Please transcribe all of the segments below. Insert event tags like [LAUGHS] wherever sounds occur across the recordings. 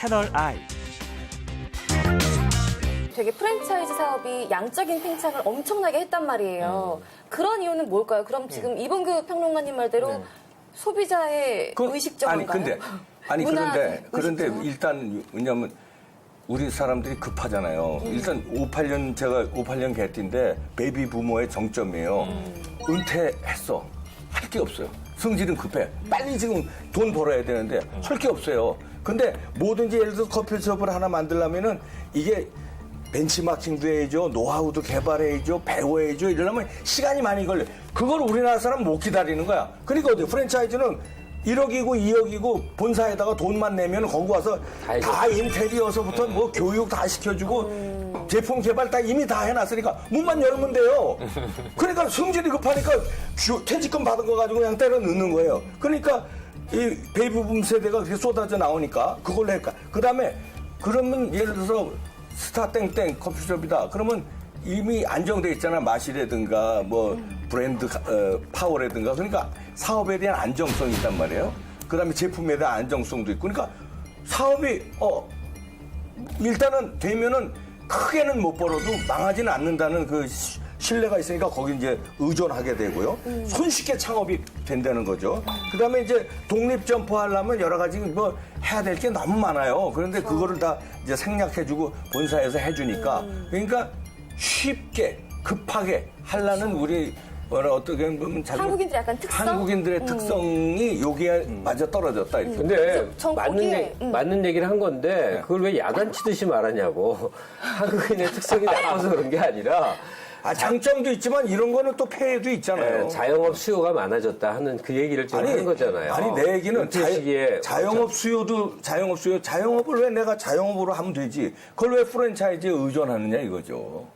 채널 I. 되게 프랜차이즈 사업이 양적인 팽창을 엄청나게 했단 말이에요. 그런 이유는 뭘까요? 그럼 지금 이봉규 평론가님 말대로 소비자의 그- 의식적인가요? 아니 근데 아니 문화 그런데 그런데 의식적? 일단 왜냐면 우리 사람들이 급하잖아요. 음. 일단 58년 제가 58년 개띠인데 베이비 부모의 정점이에요. 음. 은퇴했어. 할 게 없어요. 성질은 급해. 빨리 지금 돈 벌어야 되는데 할 게 없어요. 근데 뭐든지 예를 들어서 커피숍을 하나 만들려면은 이게 벤치마킹도 해야죠, 노하우도 개발해야죠, 배워야죠, 이러려면 시간이 많이 걸려. 그걸 우리나라 사람 못 기다리는 거야. 그러니까 어때? 프랜차이즈는 1억이고 2억이고 본사에다가 돈만 내면 거기 와서 다 인테리어서부터 뭐 교육 다 시켜주고 제품 개발 다 이미 다 해놨으니까 문만 열면 돼요. 그러니까 성질이 급하니까 주- 퇴직금 받은 거 가지고 그냥 때려 넣는 거예요. 그러니까 이 베이브붐 세대가 그렇게 쏟아져 나오니까 그걸로 할까. 그 다음에 그러면 예를 들어서 스타 땡땡 커피숍이다. 그러면 이미 안정돼 있잖아. 맛이라든가 뭐 브랜드 어, 파워라든가. 그러니까 사업에 대한 안정성이 있단 말이에요. 그 다음에 제품에 대한 안정성도 있고. 그러니까 사업이 어 일단은 되면은 크게는 못 벌어도 망하지는 않는다는 그 시- 신뢰가 있으니까 거기 이제 의존하게 되고요. 손쉽게 창업이 된다는 거죠. 그 다음에 이제 독립 점포 하려면 여러 가지 뭐 해야 될 게 너무 많아요. 그런데 그거를 다 이제 생략해주고 본사에서 해주니까 그러니까 쉽게 급하게 하려는 우리 뭐라 어떻게 보면 자기- 한국인들의 약간 특성? 한국인들의 특성이 여기에 맞아 떨어졌다 이렇게. 근데 전 맞는, 거기에, 얘기, 음. 맞는 얘기를 한 건데 그걸 왜 야단치듯이 말하냐고 [LAUGHS] 한국인의 특성이 나빠서 그런 게 아니라 아, 장점도 있지만 이런 거는 또 폐해도 있잖아요. 예, 자영업 수요가 많아졌다 하는 그 얘기를 지금 하는 거잖아요. 아니 내 얘기는 은퇴 시기에 자, 영업 수요도 자영업 수요 자영업을 왜 내가 자영업으로 하면 되지? 그걸 왜 프랜차이즈에 의존하느냐 이거죠.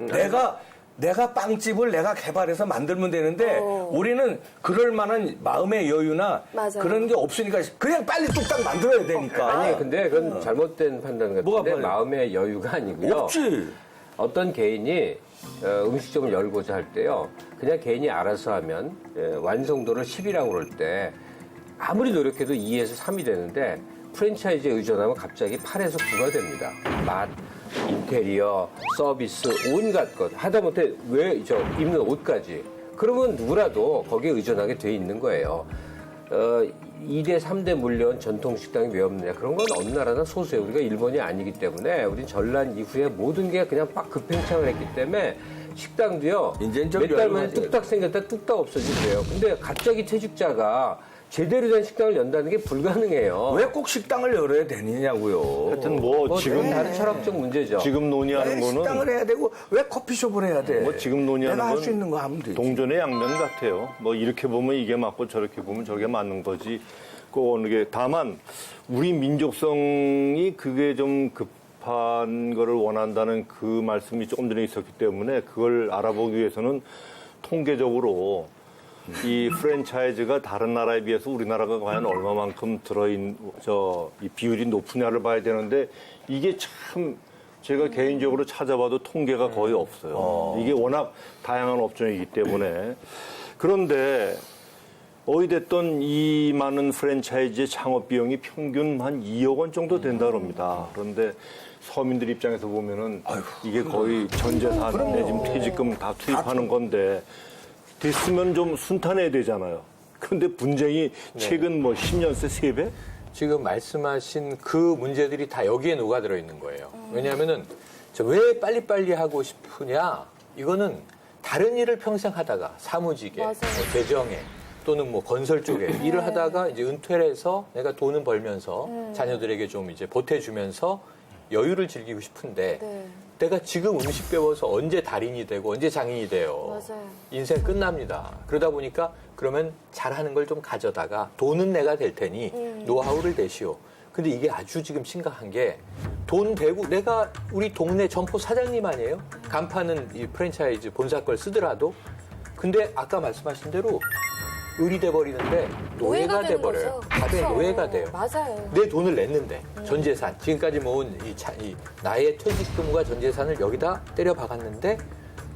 음. 내가 내가 빵집을 내가 개발해서 만들면 되는데 어. 우리는 그럴 만한 마음의 여유나 맞아요. 그런 게 없으니까 그냥 빨리 뚝딱 만들어야 되니까. 아니 근데 그건 잘못된 판단 뭐가 같은데 빨리- 마음의 여유가 아니고요. 없지. 어떤 개인이 어, 음식점을 열고자 할 때요. 그냥 개인이 알아서 하면 예, 완성도를 10이라고 그럴 때 아무리 노력해도 2에서 3이 되는데 프랜차이즈에 의존하면 갑자기 8에서 9가 됩니다. 맛, 인테리어, 서비스, 온갖 것. 하다못해 왜 저 입는 옷까지. 그러면 누구라도 거기에 의존하게 돼 있는 거예요. 어, 2대, 3대 물려온 전통 식당이 왜 없느냐. 그런 건 어느 나라나 소수예요. 우리가 일본이 아니기 때문에 우리 전란 이후에 모든 게 그냥 빡 급행창을 했기 때문에 식당도요. 몇 달 만에. 뚝딱 생겼다 뚝딱 없어지세요. 근데 갑자기 퇴직자가 제대로 된 식당을 연다는 게 불가능해요. 왜 꼭 식당을 열어야 되느냐고요. 하여튼 뭐, 뭐 지금 지금 다른 철학적 문제죠. 지금 논의하는 왜 거는 식당을 해야 되고 왜 커피숍을 해야 돼? 뭐 지금 논의하는 내가 할건수 있는 거 하면 되지. 동전의 양면 같아요. 뭐 이렇게 보면 이게 맞고 저렇게 보면 저게 맞는 거지. 꼭 어느 게 다만 우리 민족성이 그게 좀 급한 거를 원한다는 그 말씀이 조금 전에 있었기 때문에 그걸 알아보기 위해서는 통계적으로 이 프랜차이즈가 다른 나라에 비해서 우리나라가 과연 얼마만큼 들어인 저 이 비율이 높으냐를 봐야 되는데 이게 참 제가 개인적으로 찾아봐도 통계가 거의 없어요. 이게 워낙 다양한 업종이기 때문에. 그런데 어찌됐든 이 많은 프랜차이즈의 창업 비용이 평균 한 2억 원 정도 된다 그럽니다. 그런데 서민들 입장에서 보면은 이게 거의 전 재산 내지금 퇴직금 다 투입하는 건데 됐으면 좀 순탄해야 되잖아요. 그런데 분쟁이 최근 뭐 10년 새 3배? 지금 말씀하신 그 문제들이 다 여기에 녹아들어 있는 거예요. 왜냐하면은 저 왜 빨리빨리 하고 싶으냐? 이거는 다른 일을 평생 하다가 사무직에, 맞아요. 뭐 재정에 또는 뭐 건설 쪽에 일을 하다가 이제 은퇴를 해서 내가 돈을 벌면서 자녀들에게 좀 이제 보태주면서 여유를 즐기고 싶은데 네. 내가 지금 음식 배워서 언제 달인이 되고 언제 장인이 돼요. 맞아요. 인생 끝납니다. 그러다 보니까 그러면 잘하는 걸 좀 가져다가 돈은 내가 될 테니 노하우를 내시오. 근데 이게 아주 지금 심각한 게 돈 대고 내가 우리 동네 점포 사장님 아니에요? 간판은 이 프랜차이즈 본사 걸 쓰더라도 근데 아까 말씀하신 대로 을이 돼버리는데 노예가 돼버려요. 다들 그렇죠. 노예가 돼요. 맞아요. 내 돈을 냈는데 전 재산 지금까지 모은 이, 차, 이 나의 퇴직금과 전 재산을 여기다 때려 박았는데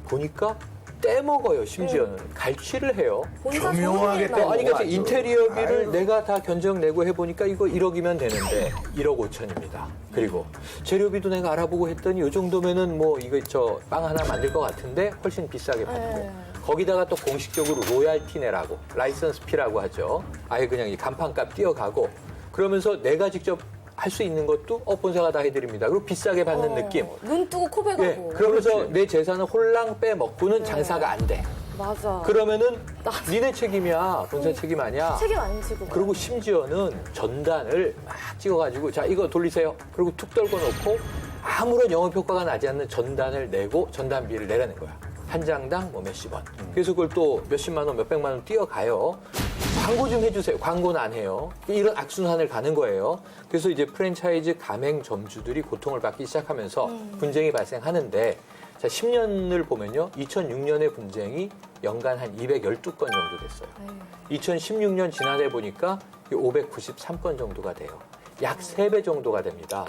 보니까 떼먹어요, 심지어는. 갈취를 해요. 본사 교묘하게 소유일만. 어, 아니, 그러니까 아주. 인테리어비를 아유. 내가 다 견적 내고 해보니까 이거 1억이면 되는데 1억 5천입니다. 그리고 재료비도 내가 알아보고 했더니 이 정도면은 뭐 이거 저 빵 하나 만들 것 같은데 훨씬 비싸게 받고 네. 거기다가 또 공식적으로 로얄티 내라고 라이선스 피라고 하죠. 아예 그냥 이 간판값 띄어가고 그러면서 내가 직접 할 수 있는 것도 어 본사가 다 해드립니다. 그리고 비싸게 받는 어, 느낌. 눈 뜨고 코 베가고. 예, 그러면서 내 재산을 홀랑 빼먹고는 장사가 안 돼. 맞아. 그러면은 나- 니네 책임이야. 본사 책임 아니야. 책임 안 지고. 그리고 심지어는 전단을 막 찍어가지고 자 이거 돌리세요. 그리고 툭 떨궈 놓고 아무런 영업 효과가 나지 않는 전단을 내고 전단비를 내라는 거야. 한 장당 뭐 몇십 원. 그래서 그걸 또 몇십만 원, 몇백만 원 뛰어가요. 광고 좀 해주세요. 광고는 안 해요. 이런 악순환을 가는 거예요. 그래서 이제 프랜차이즈 가맹점주들이 고통을 받기 시작하면서 분쟁이 발생하는데 자 10년을 보면요. 2006년에 분쟁이 연간 한 212건 정도 됐어요. 2016년 지난해 보니까 593건 정도가 돼요. 약 3배 정도가 됩니다.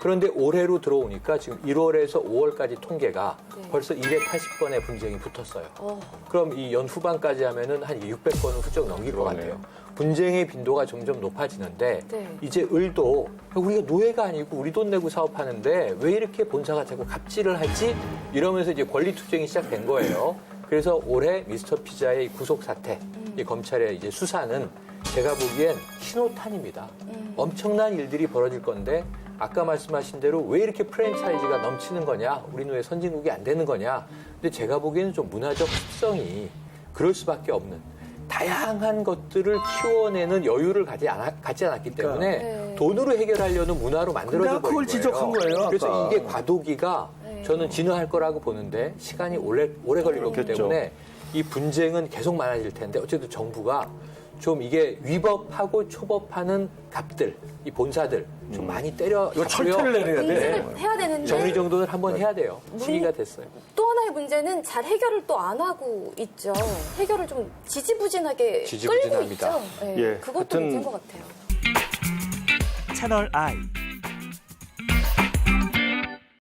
그런데 올해로 들어오니까 지금 1월에서 5월까지 통계가 네. 벌써 280건의 분쟁이 붙었어요. 어, 그럼 이 연 후반까지 하면은 한 600건은 훌쩍 넘길 것 같아요. 분쟁의 빈도가 점점 높아지는데 네. 이제 을도 우리가 노예가 아니고 우리 돈 내고 사업하는데 왜 이렇게 본사가 자꾸 갑질을 하지? 이러면서 이제 권리 투쟁이 시작된 거예요. 그래서 올해 미스터 피자의 구속 사태, 이 검찰의 이제 수사는 제가 보기엔 신호탄입니다. 엄청난 일들이 벌어질 건데 아까 말씀하신 대로 왜 이렇게 프랜차이즈가 넘치는 거냐? 우리는 왜 선진국이 안 되는 거냐? 근데 제가 보기에는 좀 문화적 습성이 그럴 수밖에 없는 다양한 것들을 키워내는 여유를 가지, 않아, 갖지 않았기 때문에 네. 돈으로 해결하려는 문화로 만들어져 내가 그걸 버린 거예요. 지적한 거예요, 그래서 아까. 이게 과도기가 네. 저는 진화할 거라고 보는데 시간이 오래 오래 걸릴 거기. 때문에 이 분쟁은 계속 많아질 텐데 어쨌든 정부가 좀 이게 위법하고 초법하는 갑들, 이 본사들 좀 많이 때려 이거 철퇴를 내려야 돼. 공지를 해야 되는데 정리 정돈을 한번 해야 돼요. 문- 시기가 됐어요. 또 하나의 문제는 잘 해결을 또 안 하고 있죠. 해결을 좀 지지부진하게 끌고 지지부진합니다. 있죠. 네, 예, 그것도 하여튼 문제인 것 같아요. 채널 I